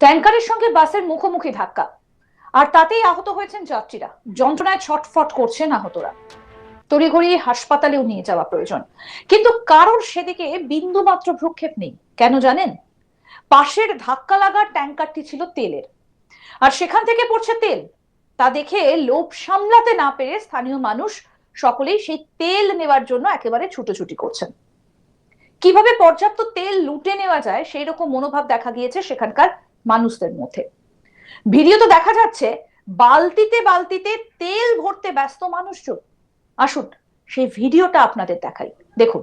ট্যাঙ্কারের সঙ্গে বাসের মুখোমুখি ধাক্কা। আর তাতেই আহত হয়েছেন যাত্রীরা। যন্ত্রণায় ছটফট করছেন আহতরা। তড়িঘড়ি হাসপাতালেও নিয়ে যাওয়া প্রয়োজন। কিন্তু কারোর সেদিকে বিন্দু মাত্র ভ্রুক্ষেপ নেই। কেন জানেন? পাশের ধাক্কা লাগা ট্যাঙ্কারটি ছিল তেলের। আর সেখান থেকে পড়ছে তেল। তা দেখে লোভ সামলাতে না পেরে স্থানীয় মানুষ সকলেই সেই তেল নেওয়ার জন্য একেবারে ছুটোছুটি করছেন। কীভাবে পর্যাপ্ত তেল লুটে নেওয়া যায় সেই রকম মনোভাব দেখা গিয়েছে সেখানকার মানুষদের মধ্যে। ভিডিও তো দেখা যাচ্ছে, বালতিতে বালতিতে তেল ভরতে ব্যস্ত মানুষজন। আসুন, সেই ভিডিওটা আপনাদের দেখাই। দেখুন।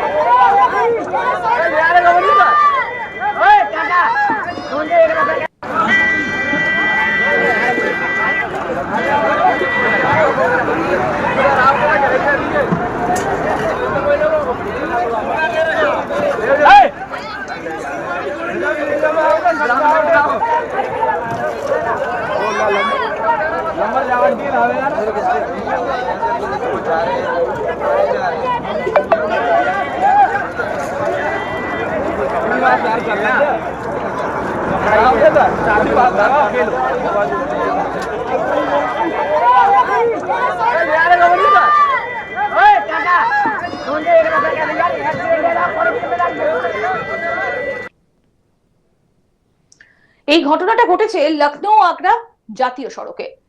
এই ঘটনাটা ঘটেছে লখনৌ আগ্রা জাতীয় সড়কে।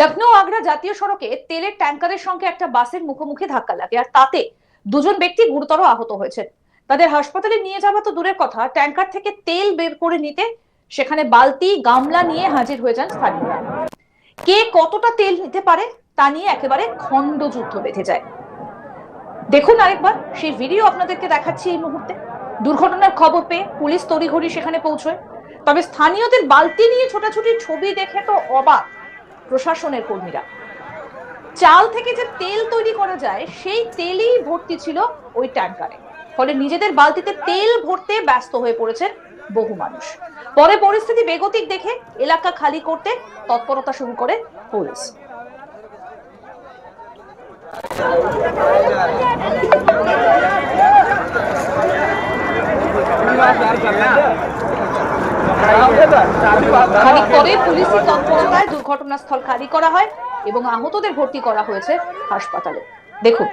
লখনৌ আগ্রা জাতীয় সড়কে তেলের ট্যাঙ্কারের সঙ্গে একটা বাসের মুখোমুখি ধাক্কা লাগে, আর তাতে দুজন ব্যক্তি গুরুতর আহত হয়েছেন। তাদের হাসপাতালে নিয়ে যাওয়া তো দূরের কথা, ট্যাঙ্কার থেকে তেল বের করে নিতে সেখানে বালতি, গামলা নিয়ে হাজির হয়ে যান স্থানীয়রা। কে কতটা তেল নিতে পারে তা নিয়ে একেবারে খণ্ড যুদ্ধ বেঁধে যায়। দেখুন আরেকবার, সেই ভিডিও আপনাদেরকে দেখাচ্ছি এই মুহূর্তে। দুর্ঘটনার খবর পেয়ে পুলিশ তড়িঘড়ি সেখানে পৌঁছয়। তবে স্থানীয়দের বালতি নিয়ে ছোটাছুটির ছবি দেখে তো অবাক। প্রশাসনের কর্মীরা। চাল থেকে যে তেল তৈরি করা যায়, সেই তেলই ভর্তি ছিল ওই ট্যাঙ্কারে। ফলে নিজেদের বালতিতে তেল ভরতে ব্যস্ত হয়ে পড়েছেন বহু মানুষ। পরে পরিস্থিতি বেগতিক দেখে এলাকা খালি করতে তৎপরতা শুরু করে পুলিশ। পরে পুলিশি তৎপরতায় দুর্ঘটনাস্থল খালি করা হয় এবং আহতদের ভর্তি করা হয়েছে হাসপাতালে। দেখুন,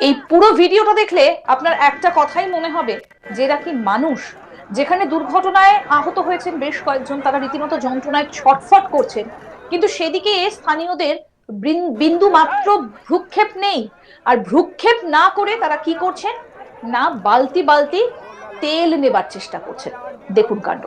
এই পুরো ভিডিওটা দেখলে আপনার একটা কথাই মনে হবে, যে এরা কি মানুষ? যেখানে দুর্ঘটনায় আহত হয়েছেন বেশ কয়েকজন, তারা রীতিমতো যন্ত্রণায় ছটফট করছেন। কিন্তু সেদিকে স্থানীয়দের বৃন- বিন্দু মাত্র ভ্রুক্ষেপ নেই। আর ভ্রুক্ষেপ না করে তারা কি করছেন? না, বালতি বালতি তেল নেবার চেষ্টা করছেন। দেখুন কাণ্ড।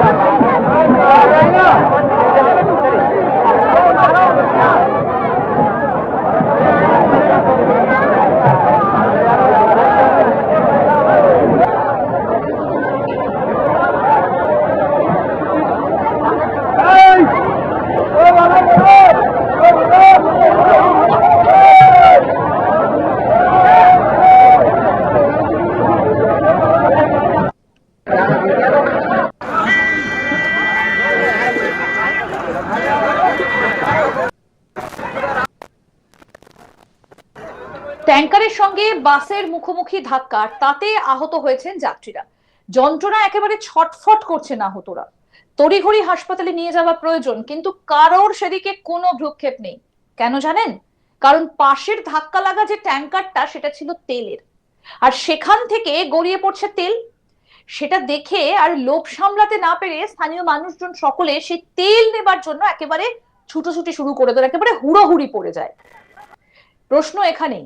ট্যাঙ্কারের সঙ্গে বাসের মুখোমুখি ধাক্কা তাতে আহত হয়েছেন যাত্রীরা। যন্ত্রণা একেবারে ছটফট করছে না আহতরা। তড়িঘড়ি হাসপাতালে নিয়ে যাওয়া প্রয়োজন, কিন্তু কারোর সেদিকে কোনো ভ্রুক্ষেপ নেই। কেন জানেন? কারণ পাশের ধাক্কা লাগা যে ট্যাঙ্কারটা, সেটা ছিল তেলের। আর সেখান থেকে গড়িয়ে পড়ছে তেল। সেটা দেখে আর লোভ সামলাতে না পেরে স্থানীয় মানুষজন সকলে সেই তেল নেবার জন্য একেবারে ছুটোছুটি শুরু করে দেয় একেবারে হুড়োহুড়ি পড়ে যায়। প্রশ্ন এখানেই